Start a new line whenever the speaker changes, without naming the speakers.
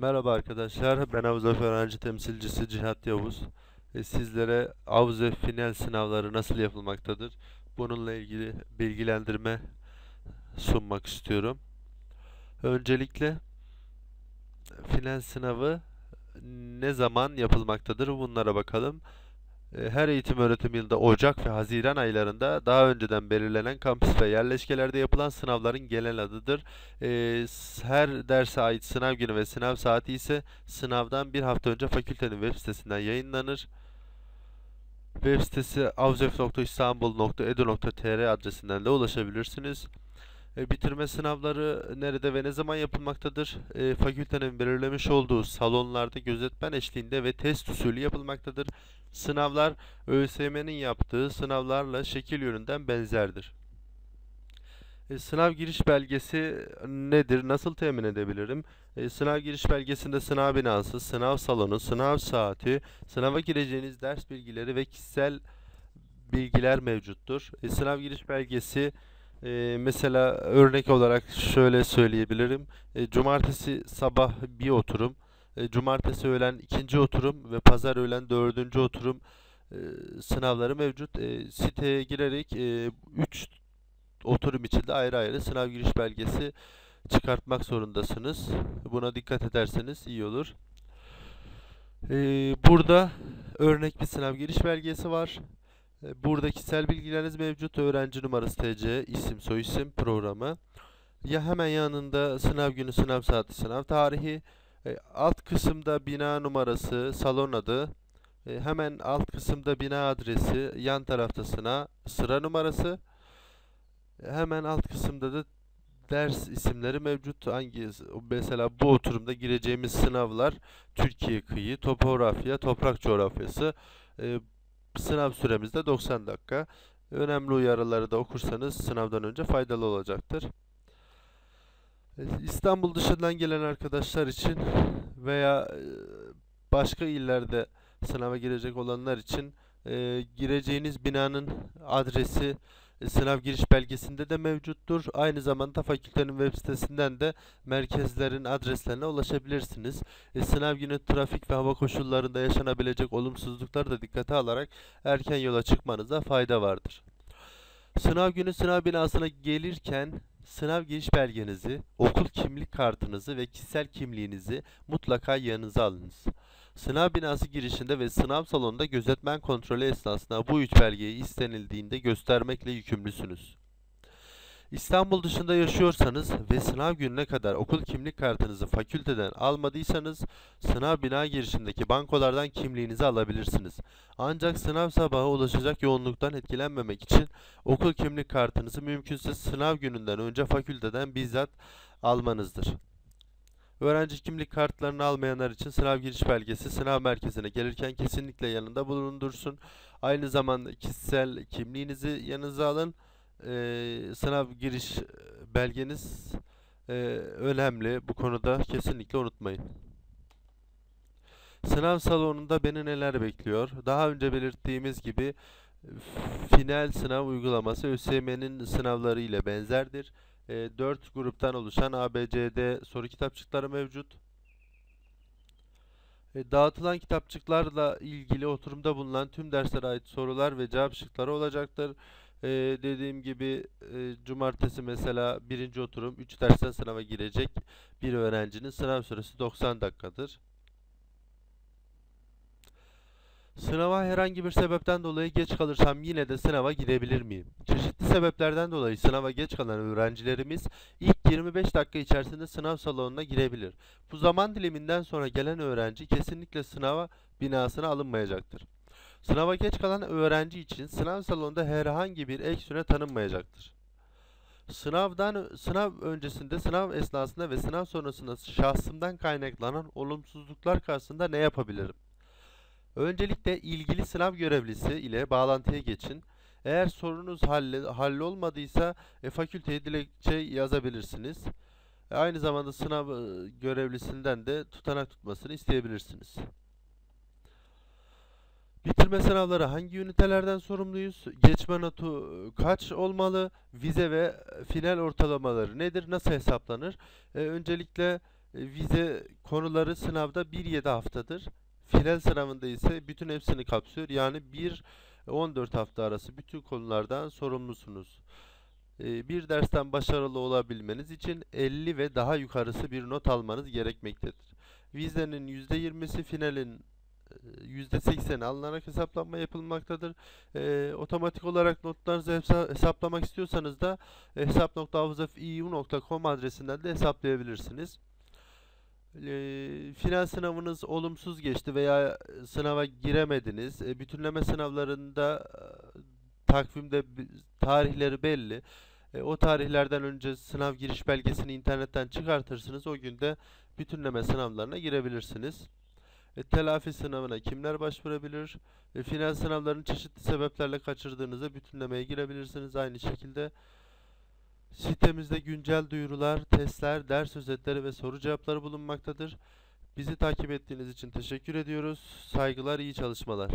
Merhaba arkadaşlar, ben Avuzef öğrenci temsilcisi Cihat Yavuz. E, sizlere Avuzef final sınavları nasıl yapılmaktadır? Bununla ilgili bilgilendirme sunmak istiyorum. Öncelikle final sınavı ne zaman yapılmaktadır? Bunlara bakalım. E, Her eğitim öğretim yılında Ocak ve Haziran aylarında daha önceden belirlenen kampüs ve yerleşkelerde yapılan sınavların genel adıdır. E, Her derse ait sınav günü ve sınav saati ise sınavdan bir hafta önce fakültenin web sitesinden yayınlanır. Web sitesi avzef.istanbul.edu.tr adresinden de ulaşabilirsiniz. E, bitirme sınavları nerede ve ne zaman yapılmaktadır? E, fakültenin belirlemiş olduğu salonlarda gözetmen eşliğinde ve test usulü yapılmaktadır. Sınavlar ÖSYM'nin yaptığı sınavlarla şekil yönünden benzerdir. E, sınav giriş belgesi nedir? Nasıl temin edebilirim? Sınav giriş belgesinde sınav binası, sınav salonu, sınav saati, sınava gireceğiniz ders bilgileri ve kişisel bilgiler mevcuttur. Sınav giriş belgesi e, mesela örnek olarak şöyle söyleyebilirim. E, cumartesi sabah bir oturum, e, cumartesi öğlen ikinci oturum ve pazar öğlen dördüncü oturum e, sınavları mevcut. E, siteye girerek 3 oturum içinde ayrı ayrı sınav giriş belgesi çıkartmak zorundasınız. Buna dikkat ederseniz iyi olur. E, burada örnek bir sınav giriş belgesi var. E, Burada kişisel bilgileriniz mevcut. Öğrenci numarası TC, isim, soyisim, programı. Ya hemen yanında sınav günü, sınav saati, sınav tarihi. E, alt kısımda bina numarası, salon adı. E, hemen alt kısımda bina adresi, yan tarafta sınav, sıra numarası. Hemen alt kısımda da ders isimleri mevcut. Hangi mesela bu oturumda gireceğimiz sınavlar Türkiye kıyı, topografya, toprak coğrafyası. Sınav süremiz de 90 dakika. Önemli uyarıları da okursanız sınavdan önce faydalı olacaktır. İstanbul dışından gelen arkadaşlar için veya e, başka illerde sınava girecek olanlar için e, gireceğiniz binanın adresi sınav giriş belgesinde de mevcuttur. Aynı zamanda fakültenin web sitesinden de merkezlerin adreslerine ulaşabilirsiniz. E, sınav günü trafik ve hava koşullarında yaşanabilecek olumsuzlukları da dikkate alarak erken yola çıkmanıza fayda vardır. Sınav günü sınav binasına gelirken sınav giriş belgenizi, okul kimlik kartınızı ve kişisel kimliğinizi mutlaka yanınıza alınız. Sınav binası girişinde ve sınav salonunda gözetmen kontrolü esnasında bu üç belgeyi istenildiğinde göstermekle yükümlüsünüz. İstanbul dışında yaşıyorsanız ve sınav gününe kadar okul kimlik kartınızı fakülteden almadıysanız sınav bina girişindeki bankolardan kimliğinizi alabilirsiniz. Ancak sınav sabahı ulaşacak yoğunluktan etkilenmemek için okul kimlik kartınızı mümkünse sınav gününden önce fakülteden bizzat almanızdır. Öğrenci kimlik kartlarını almayanlar için sınav giriş belgesi sınav merkezine gelirken kesinlikle yanında bulundursun. Aynı zamanda kişisel kimliğinizi yanınıza alın. Ee, sınav giriş belgeniz e, önemli. Bu konuda kesinlikle unutmayın. Sınav salonunda beni neler bekliyor? Daha önce belirttiğimiz gibi final sınav uygulaması ÖSYM'nin sınavları ile benzerdir. E, 4 gruptan oluşan ABCD soru kitapçıkları mevcut. E, dağıtılan kitapçıklarla ilgili oturumda bulunan tüm derslere ait sorular ve cevap şıkları olacaktır. E, dediğim gibi e, cumartesi mesela birinci oturum 3 dersten sınava girecek bir öğrencinin sınav süresi 90 dakikadır. Sınava herhangi bir sebepten dolayı geç kalırsam yine de sınava girebilir miyim? Çeşitli sebeplerden dolayı sınava geç kalan öğrencilerimiz ilk 25 dakika içerisinde sınav salonuna girebilir. Bu zaman diliminden sonra gelen öğrenci kesinlikle sınava binasına alınmayacaktır. Sınava geç kalan öğrenci için sınav salonunda herhangi bir ek süre tanınmayacaktır. Sınavdan sınav öncesinde, sınav esnasında ve sınav sonrasında şahsımdan kaynaklanan olumsuzluklar karşısında ne yapabilirim? Öncelikle ilgili sınav görevlisi ile bağlantıya geçin. Eğer sorunuz halle, hallolmadıysa e, fakülteye dilekçe yazabilirsiniz. E, aynı zamanda sınav e, görevlisinden de tutanak tutmasını isteyebilirsiniz. Bitirme sınavları hangi ünitelerden sorumluyuz? Geçme notu e, kaç olmalı? Vize ve final ortalamaları nedir? Nasıl hesaplanır? E, öncelikle E, vize konuları sınavda 1-7 haftadır. Final sınavında ise bütün hepsini kapsıyor. Yani 1-14 hafta arası bütün konulardan sorumlusunuz. E, bir dersten başarılı olabilmeniz için 50 ve daha yukarısı bir not almanız gerekmektedir. Vizenin %20'si finalin e, %80'i alınarak hesaplanma yapılmaktadır. E, otomatik olarak notlarınızı hesa- hesaplamak istiyorsanız da hesap.hafızaf.eu.com adresinden de hesaplayabilirsiniz. E, final sınavınız olumsuz geçti veya sınava giremediniz. E, bütünleme sınavlarında e, takvimde tarihleri belli. E, o tarihlerden önce sınav giriş belgesini internetten çıkartırsınız. O günde bütünleme sınavlarına girebilirsiniz. E, telafi sınavına kimler başvurabilir? E, final sınavlarını çeşitli sebeplerle kaçırdığınızda bütünlemeye girebilirsiniz. Aynı şekilde sitemizde güncel duyurular, testler, ders özetleri ve soru cevapları bulunmaktadır. Bizi takip ettiğiniz için teşekkür ediyoruz. Saygılar, iyi çalışmalar.